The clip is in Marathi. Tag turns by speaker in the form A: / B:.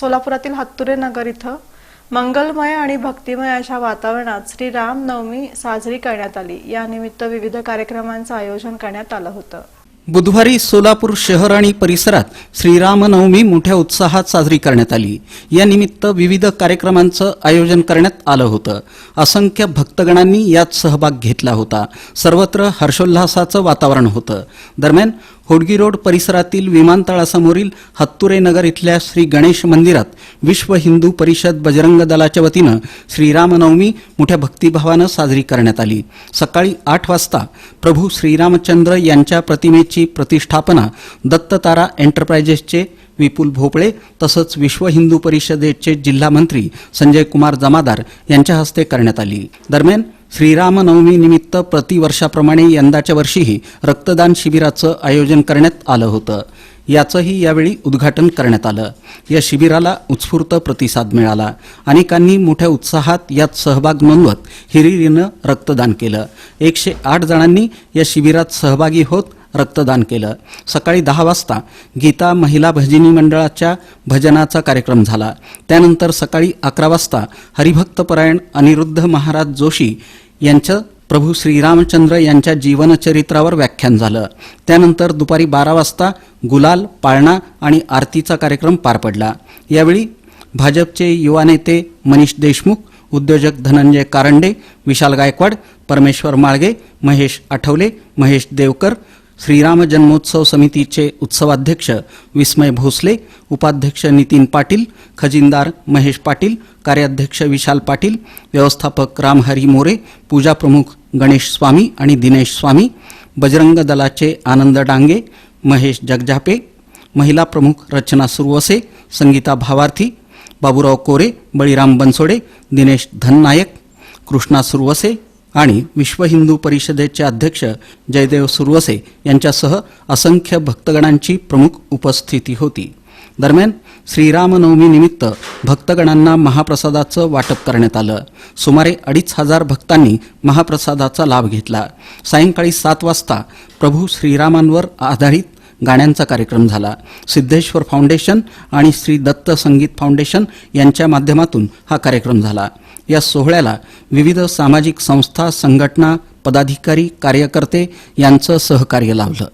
A: सोलापुरातील हत्तुरे नगर इथं मंगलमय आणि भक्तिमय अशा वातावरणात श्री रामनवमी साजरी करण्यात आली. यानिमित्त विविध कार्यक्रमांचं आयोजन करण्यात आलं होतं.
B: बुधवारी सोलापूर शहर आणि परिसरात श्रीरामनवमी मोठ्या उत्साहात साजरी करण्यात आली. या निमित्त विविध कार्यक्रमांचं आयोजन करण्यात आलं होतं. असंख्य भक्तगणांनी यात सहभाग घेतला होता. सर्वत्र हर्षोल्लासाचं वातावरण होतं. दरम्यान होडगी रोड परिसरातील विमानतळासमोरील हत्तुरे नगर इथल्या श्री गणेश मंदिरात विश्व हिंदू परिषद बजरंग दलाच्या वतीनं श्रीरामनवमी मोठ्या भक्तिभावानं साजरी करण्यात आली. सकाळी आठ वाजता प्रभू श्रीरामचंद्र यांच्या प्रतिमेची प्रतिष्ठापना दत्ततारा एंटरप्राइजेसचे विपुल भोपळे तसंच विश्व हिंदू परिषदेचे जिल्हा मंत्री संजय कुमार जमादार यांच्या हस्ते करण्यात आली. दरम्यान श्रीरामनवमीनिमित्त प्रतिवर्षाप्रमाणे यंदाच्या वर्षीही रक्तदान शिबिराचं आयोजन करण्यात आलं होतं. याचंही यावेळी उद्घाटन करण्यात आलं. या शिबिराला उत्स्फूर्त प्रतिसाद मिळाला. अनेकांनी मोठ्या उत्साहात यात सहभाग नोंदवत हिरिरीनं रक्तदान केलं. एकशे आठ जणांनी या शिबिरात सहभागी होत रक्तदान केलं. सकाळी दहा वाजता गीता महिला भजनी मंडळाच्या भजनाचा कार्यक्रम झाला. त्यानंतर सकाळी अकरा वाजता हरिभक्तपरायण अनिरुद्ध महाराज जोशी यांचं प्रभू श्रीरामचंद्र यांच्या जीवनचरित्रावर व्याख्यान झालं. त्यानंतर दुपारी बारा वाजता गुलाल पाळणा आणि आरतीचा कार्यक्रम पार पडला. यावेळी भाजपचे युवा नेते मनीष देशमुख उद्योजक धनंजय कारंडे विशाल गायकवाड परमेश्वर माळगे महेश आठवले महेश देवकर श्रीराम जन्मोत्सव समितीचे उत्सवाध्यक्ष विस्मय भोसले उपाध्यक्ष नितीन पाटील खजिनदार महेश पाटील कार्याध्यक्ष विशाल पाटील व्यवस्थापक रामहरी मोरे पूजा प्रमुख गणेश स्वामी आणि दिनेश स्वामी बजरंग दलाचे आनंद डांगे महेश जगजापे महिला प्रमुख रचना सुरवसे संगीता भावार्थी बाबूराव कोरे बळीराम बनसोडे दिनेश धननायक कृष्णा सुरवसे आणि विश्व हिंदू परिषदेचे अध्यक्ष जयदेव सुरवसे यांच्यासह असंख्य भक्तगणांची प्रमुख उपस्थिती होती. दरम्यान श्रीरामनवमीनिमित्त भक्तगणांना महाप्रसादाचं वाटप करण्यात आलं. सुमारे अडीच हजार भक्तांनी महाप्रसादाचा लाभ घेतला. सायंकाळी सात वाजता प्रभू श्रीरामांवर आधारित गाण्यांचा कार्यक्रम झाला. सिद्धेश्वर फाउंडेशन आणि श्री दत्त संगीत फाउंडेशन यांच्या माध्यमातून हा कार्यक्रम झाला. या सोहळ्याला विविध सामाजिक संस्था संघटना पदाधिकारी कार्यकर्ते यांचं सहकार्य लाभलं.